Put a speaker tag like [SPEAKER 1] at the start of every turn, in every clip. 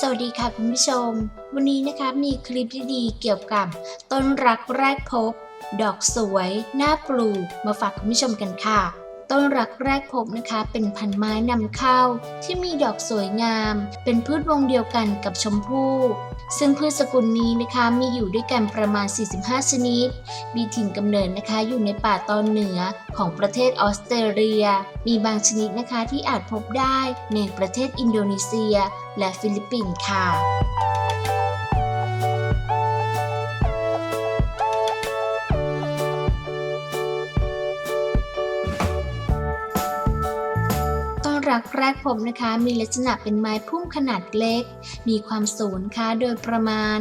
[SPEAKER 1] สวัสดีค่ะคุณผู้ชม วันนี้นะคะมีคลิปดีๆเกี่ยวกับต้นรักแรกพบ ดอกสวยน่าปลูกมาฝากคุณผู้ชมกันค่ะ ต้นรักแรกพบนะคะเป็นพันธุ์ไม้นำเข้าที่มีดอกสวยงาม เป็นพืชวงเดียวกันกับชมพู่ ซึ่งพืชสกุลนี้นะคะมีอยู่ด้วยกันประมาณ 45 ชนิด มีถิ่นกำเนิดนะคะอยู่ในป่าตอนเหนือของประเทศออสเตรเลีย มีบางชนิดนะคะที่อาจพบได้ในประเทศอินโดนีเซีย และฟิลิปปินส์ค่ะ รักแรกพบนะคะ มีลักษณะเป็นไม้พุ่มขนาดเล็ก มีความสูงค่ะโดยประมาณ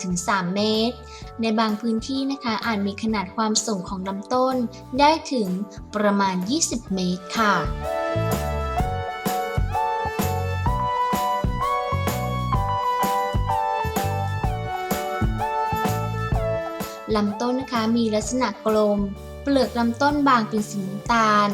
[SPEAKER 1] 1-3 เมตร ในบางพื้นที่นะคะอาจมีขนาดความสูงของลำต้นได้ถึงประมาณ 20 เมตรค่ะลำต้นนะคะมีลักษณะกลม เปลือกลำต้นบางเป็นสีน้ำตาล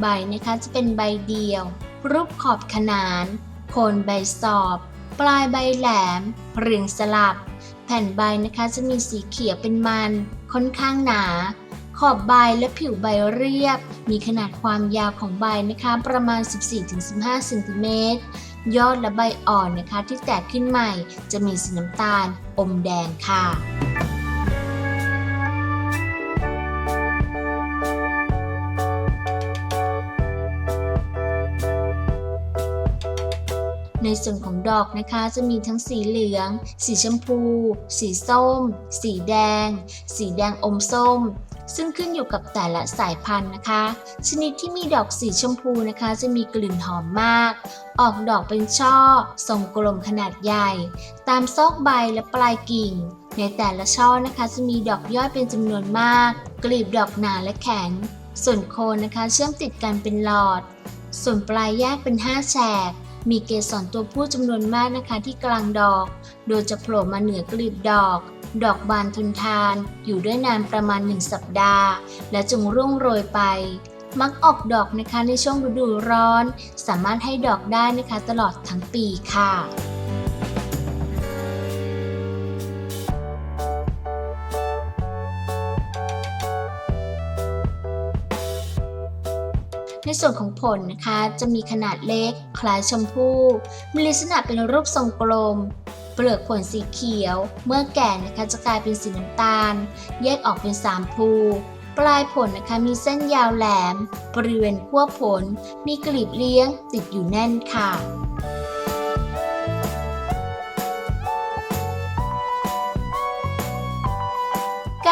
[SPEAKER 1] ใบนะคะจะเป็นใบเดียว รูปขอบขนาน โคนใบสอบ ปลายใบแหลม เรียงสลับ แผ่นใบนะคะจะมีสีเขียวเป็นมัน ค่อนข้างหนา ขอบใบและผิวใบเรียบ มีขนาดความยาวของใบนะคะประมาณ 14-15เซนติเมตร ยอดและใบอ่อนนะคะที่แตกขึ้นใหม่ จะมีสีน้ำตาลอมแดงค่ะ ในส่วนของดอกนะคะจะมีทั้งสีเหลือง สีชมพู สีส้ม สีแดง สีแดงอมส้ม ซึ่งขึ้นอยู่กับแต่ละสายพันธุ์นะคะ ชนิดที่มีดอกสีชมพูนะคะ จะมีกลิ่นหอมมาก ออกดอกเป็นช่อ ทรงกลมขนาดใหญ่ ตามซอกใบและปลายกิ่ง ในแต่ละช่อนะคะจะมีดอกย่อยเป็นจำนวนมาก กลีบดอกหนาและแข็ง ส่วนโคนนะคะเชื่อมติดกันเป็นหลอด ส่วนปลายแยกเป็น 5 แฉก มีเกสรตัวผู้จำนวนมากนะคะที่กลางดอก โดยจะโผล่มาเหนือกลีบดอก ดอกบานทนทาน อยู่ด้วยนานประมาณ 1 สัปดาห์ และจึงร่วงโรยไป มักออกดอกนะคะในช่วงฤดูร้อน สามารถให้ดอกได้นะคะตลอดทั้งปีค่ะ ในส่วนของผลนะคะจะมีขนาดเล็ก คล้ายชมพู่มีลักษณะเป็นรูปทรงกลม เปลือกผลสีเขียว เมื่อแก่นะคะจะกลายเป็นสีน้ำตาล แยกออกเป็น 3 ภูปลายผลนะคะมีเส้นยาวแหลม บริเวณขั้วผล มีกลีบเลี้ยงติดอยู่แน่นค่ะ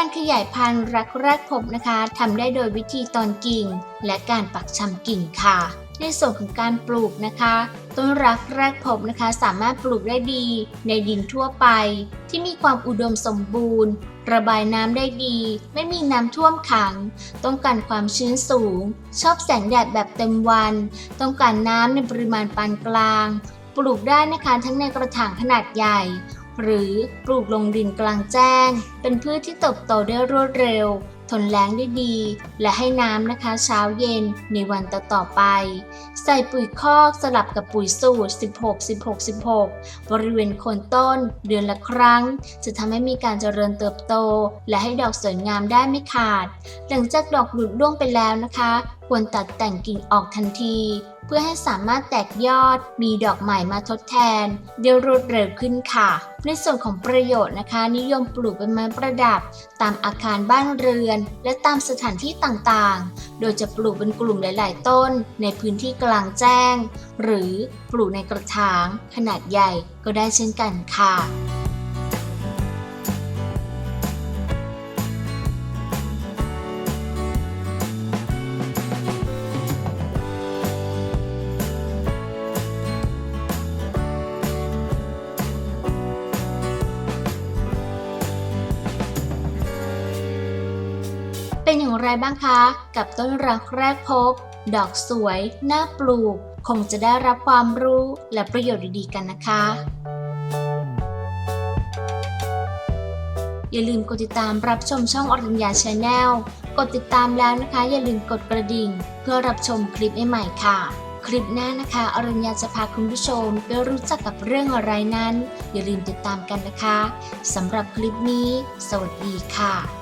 [SPEAKER 1] การขยายพันธุ์รักแรกพบนะคะทำได้โดยวิธีตอนกิ่ง และการปักชำกิ่งค่ะ ในส่วนของการปลูกนะคะ ต้นรักแรกพบนะคะ สามารถปลูกได้ดี ในดินทั่วไป ที่มีความอุดมสมบูรณ์ ระบายน้ำได้ดี ไม่มีน้ำท่วมขัง ต้องการความชื้นสูง ชอบแสงแดดแบบเต็มวัน ต้องการน้ำในปริมาณปานกลาง ปลูกได้นะคะทั้งในกระถางขนาดใหญ่ หรือปลูกลงดินกลางแจ้ง เป็นพืชที่เติบโตได้รวดเร็ว ทนแล้งได้ดี และให้น้ำนะคะเช้าเย็นในวันต่อๆไป ใส่ปุ๋ยคอกสลับกับปุ๋ยสูตร 16 16 16 บริเวณโคนต้น เดือนละครั้ง จะทำให้มีการเจริญเติบโต และให้ดอกสวยงามได้ไม่ขาด หลังจากดอกหลุดร่วงไปแล้วนะคะ ควรตัดแต่งกิ่งออกทันที เพื่อให้สามารถแตกยอดมีดอกใหม่มาทดแทนได้รวดเร็วขึ้นค่ะ ในส่วนของประโยชน์นะคะ นิยมปลูกเป็นไม้ประดับ ตามอาคารบ้านเรือน และตามสถานที่ต่างๆ โดยจะปลูกเป็นกลุ่มหลาย ๆ ต้น ในพื้นที่กลางแจ้ง หรือปลูกในกระถาง ขนาดใหญ่ก็ได้เช่นกันค่ะ เป็นอย่างไรบ้างคะ กับต้นรักแรกพบ ดอกสวย น่าปลูก คงจะได้รับความรู้และประโยชน์ดีๆกันนะคะ อย่าลืมกดติดตามรับชมช่องอรัญญาชาแนลกดติดตามแล้วนะคะ อย่าลืมกดกระดิ่ง เพื่อรับชมคลิปใหม่ๆค่ะ คลิปหน้านะคะ อรัญญาจะพาคุณผู้ชมไปรู้จักกับเรื่องอะไรนั้น อย่าลืมติดตามกันนะคะสำหรับคลิปนี้ สวัสดีค่ะ